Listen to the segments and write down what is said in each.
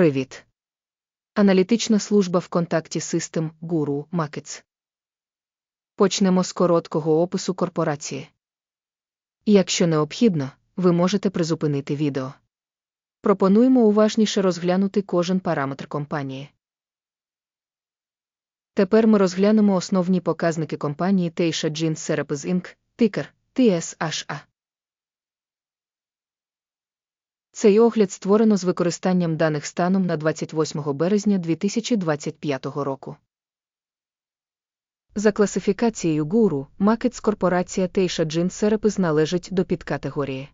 Привіт. Аналітична служба в контакті System Guru Markets. Почнемо з короткого опису корпорації. Якщо необхідно, ви можете призупинити відео. Пропонуємо уважніше розглянути кожен параметр компанії. Тепер ми розглянемо основні показники компанії Teisha Jeans Therapies Inc. тикер TSHA. Цей огляд створено з використанням даних станом на 28 березня 2025 року. За класифікацією гуру, Макетс корпорація Teisha Jeans Therapies належить до підкатегорії.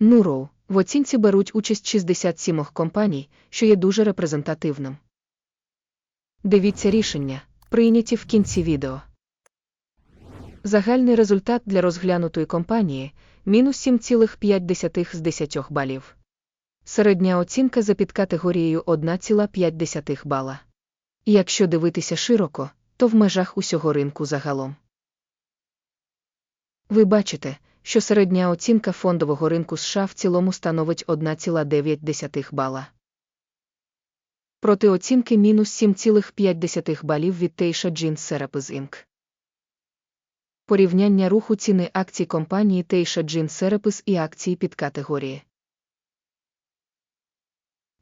Нуроу в оцінці беруть участь 67 компаній, що є дуже репрезентативним. Дивіться рішення, прийняті в кінці відео. Загальний результат для розглянутої компанії мінус 7,5 з 10 балів. Середня оцінка за підкатегорією 1,5 бала. Якщо дивитися широко, то в межах усього ринку загалом. Ви бачите, що середня оцінка фондового ринку США в цілому становить 1,9 бала. Проти оцінки мінус 7,5 балів від Teisha Jeans Therapies Inc. Порівняння руху ціни акцій компанії Teisha Jeans Therapies і акції під категорії.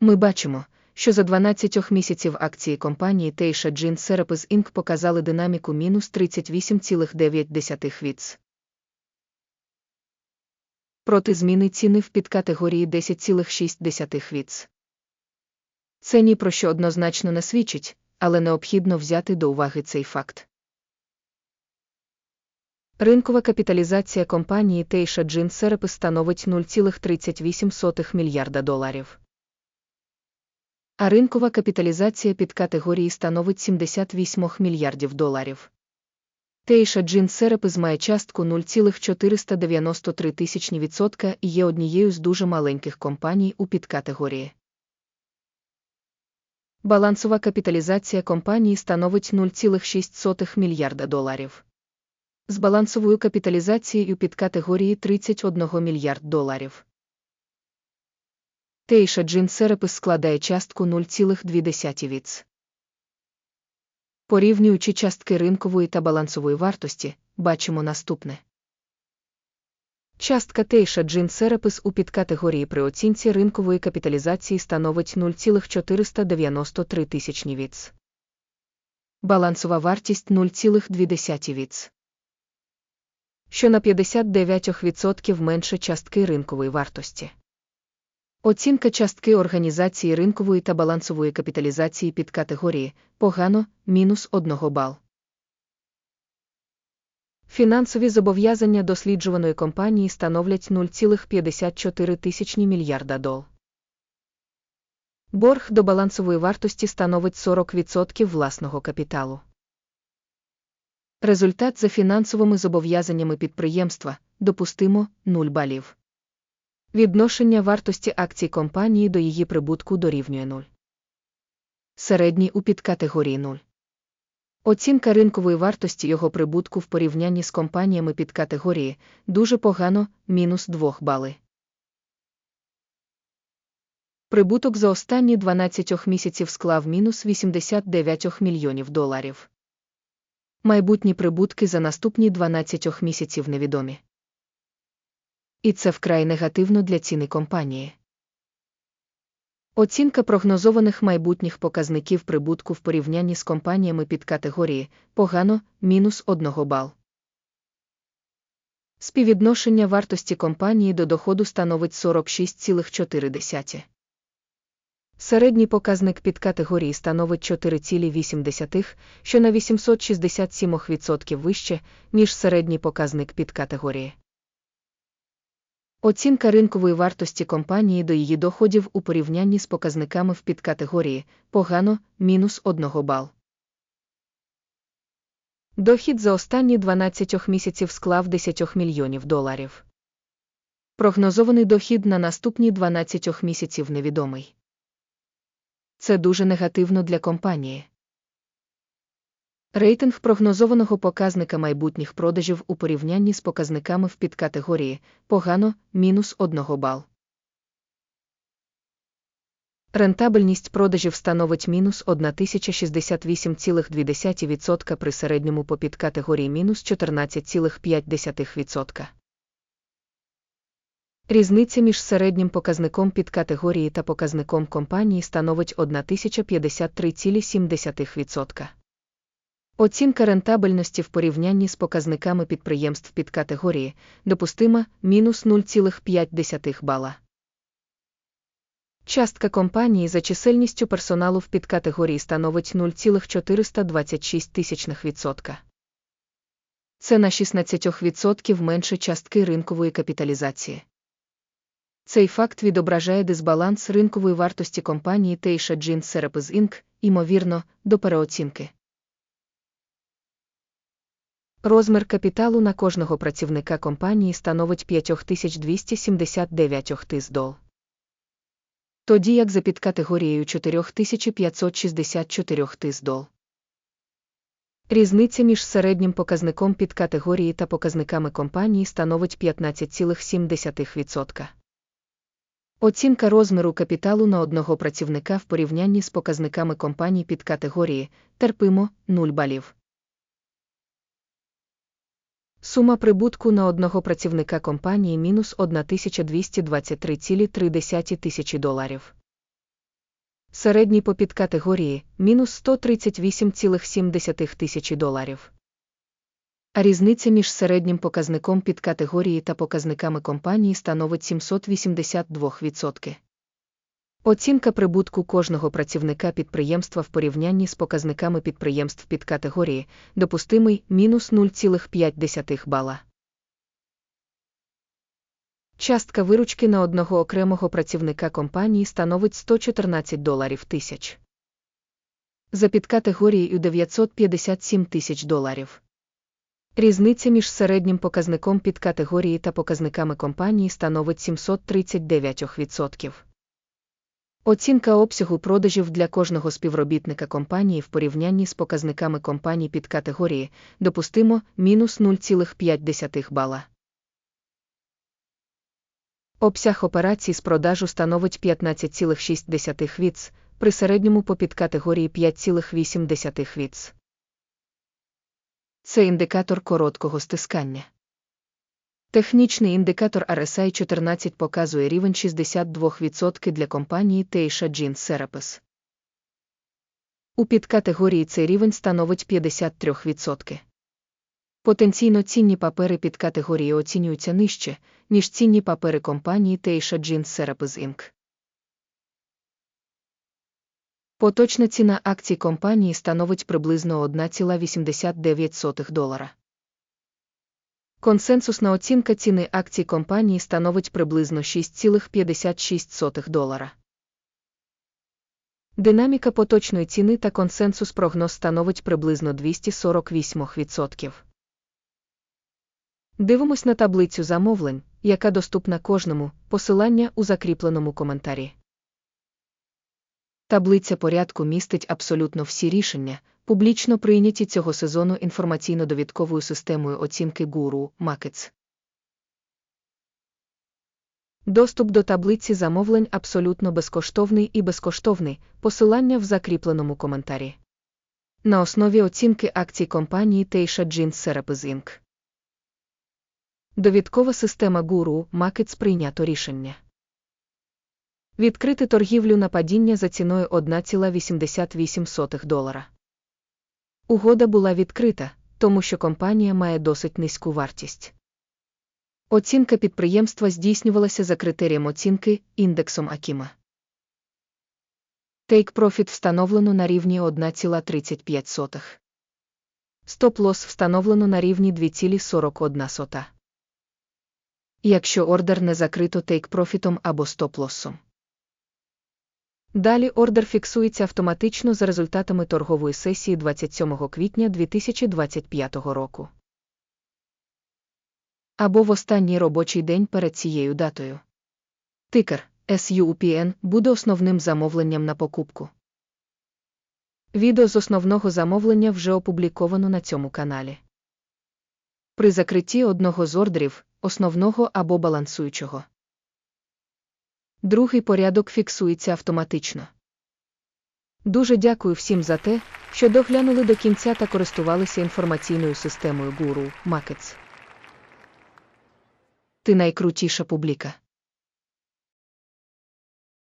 Ми бачимо, що за 12 місяців акції компанії Teisha Jeans Therapies Inc. показали динаміку мінус 38,9 віц. Проти зміни ціни в підкатегорії 10,6 віц. Це ні про що однозначно не свідчить, але необхідно взяти до уваги цей факт. Ринкова капіталізація компанії Teisha Jeans Therapies становить 0,38 мільярда доларів. А ринкова капіталізація під категорії становить 78 мільярдів доларів. Teisha Jeans Therapies має частку 0,493 тисячні відсотка і є однією з дуже маленьких компаній у підкатегорії. Балансова капіталізація компанії становить 0,6 мільярда доларів. З балансовою капіталізацією під категорії 31 мільярд доларів. Teisha Jeans Therapies складає частку 0,2 віц. Порівнюючи частки ринкової та балансової вартості, бачимо наступне. Частка Teisha Jeans Therapies у підкатегорії при оцінці ринкової капіталізації становить 0,493 тисячні віц. Балансова вартість 0,2 віц. Що на 59% менше частки ринкової вартості. Оцінка частки організації ринкової та балансової капіталізації під категорії погано мінус 1 бал. Фінансові зобов'язання досліджуваної компанії становлять 0,54 тисячні мільярда дол. Борг до балансової вартості становить 40% власного капіталу. Результат за фінансовими зобов'язаннями підприємства допустимо 0 балів. Відношення вартості акцій компанії до її прибутку дорівнює 0. Середній у підкатегорії 0. Оцінка ринкової вартості його прибутку в порівнянні з компаніями під категорії дуже погано мінус 2 бали. Прибуток за останні 12 місяців склав мінус 89 мільйонів доларів. Майбутні прибутки за наступні 12 місяців невідомі. І це вкрай негативно для ціни компанії. Оцінка прогнозованих майбутніх показників прибутку в порівнянні з компаніями під категорії погано мінус 1 бал. Співвідношення вартості компанії до доходу становить 46,4. Середній показник під категорії становить 4,8, що на 867% вище, ніж середній показник під категорії. Оцінка ринкової вартості компанії до її доходів у порівнянні з показниками в підкатегорії погано мінус 1 бал. Дохід за останні 12 місяців склав 10 мільйонів доларів. Прогнозований дохід на наступні 12 місяців невідомий. Це дуже негативно для компанії. Рейтинг прогнозованого показника майбутніх продажів у порівнянні з показниками в підкатегорії погано мінус 1 бал. Рентабельність продажів становить мінус 1068,2% при середньому по підкатегорії мінус 14,5%. Різниця між середнім показником підкатегорії та показником компанії становить 1053,7%. Оцінка рентабельності в порівнянні з показниками підприємств підкатегорії допустима мінус 0,5 бала. Частка компанії за чисельністю персоналу в підкатегорії становить 0,426%. Це на 16% менше частки ринкової капіталізації. Цей факт відображає дисбаланс ринкової вартості компанії Teisha Jeans Serapis Inc., ймовірно, до переоцінки. Розмір капіталу на кожного працівника компанії становить 5279 тис. Тоді як за підкатегорією 4564 тис дол. Різниця між середнім показником підкатегорії та показниками компанії становить 15,7%. Оцінка розміру капіталу на одного працівника в порівнянні з показниками компаній під категорії терпимо 0 балів. Сума прибутку на одного працівника компанії мінус 1223,3 тисячі доларів. Середній по підкатегорії мінус 138,7 тисячі доларів. А різниця між середнім показником підкатегорії та показниками компанії становить 782%. Оцінка прибутку кожного працівника підприємства в порівнянні з показниками підприємств підкатегорії допустимий мінус 0,5 бала. Частка виручки на одного окремого працівника компанії становить 114 доларів тисяч. За підкатегорією 957 тисяч доларів. Різниця між середнім показником підкатегорії та показниками компанії становить 739%. Оцінка обсягу продажів для кожного співробітника компанії в порівнянні з показниками компаній під категорії допустимо мінус 0,5 бала. Обсяг операцій з продажу становить 15,6 віц, при середньому по підкатегорії 5,8 віц. Це індикатор короткого стискання. Технічний індикатор RSI 14 показує рівень 62% для компанії Teisha Jeans Serapis. У підкатегорії цей рівень становить 53%. Потенційно цінні папери під категорії оцінюються нижче, ніж цінні папери компанії Teisha Jeans Serapis Inc. Поточна ціна акцій компанії становить приблизно 1,89 долара. Консенсусна оцінка ціни акцій компанії становить приблизно 6,56 долара. Динаміка поточної ціни та консенсус прогноз становить приблизно 248%. Дивимось на таблицю замовлень, яка доступна кожному, посилання у закріпленому коментарі. Таблиця порядку містить абсолютно всі рішення, публічно прийняті цього сезону інформаційно-довідковою системою оцінки гуру Макетс. Доступ до таблиці замовлень абсолютно безкоштовний і безкоштовний, посилання в закріпленому коментарі. На основі оцінки акцій компанії Teisha Jeans Serapis Inc. Довідкова система гуру Markets прийнято рішення. Відкрити торгівлю на падіння за ціною 1,88 долара. Угода була відкрита, тому що компанія має досить низьку вартість. Оцінка підприємства здійснювалася за критерієм оцінки індексом Акіма. Take Profit встановлено на рівні 1,35. Стоп-лосс встановлено на рівні 2,41. Якщо ордер не закрито Take Profit або стоп-лоссом. Далі ордер фіксується автоматично за результатами торгової сесії 27 квітня 2025 року. Або в останній робочий день перед цією датою. Тикер SUPN буде основним замовленням на покупку. Відео з основного замовлення вже опубліковано на цьому каналі. При закритті одного з ордерів, основного або балансуючого. Другий порядок фіксується автоматично. Дуже дякую всім за те, що доглянули до кінця та користувалися інформаційною системою Guru Markets. Ти найкрутіша публіка.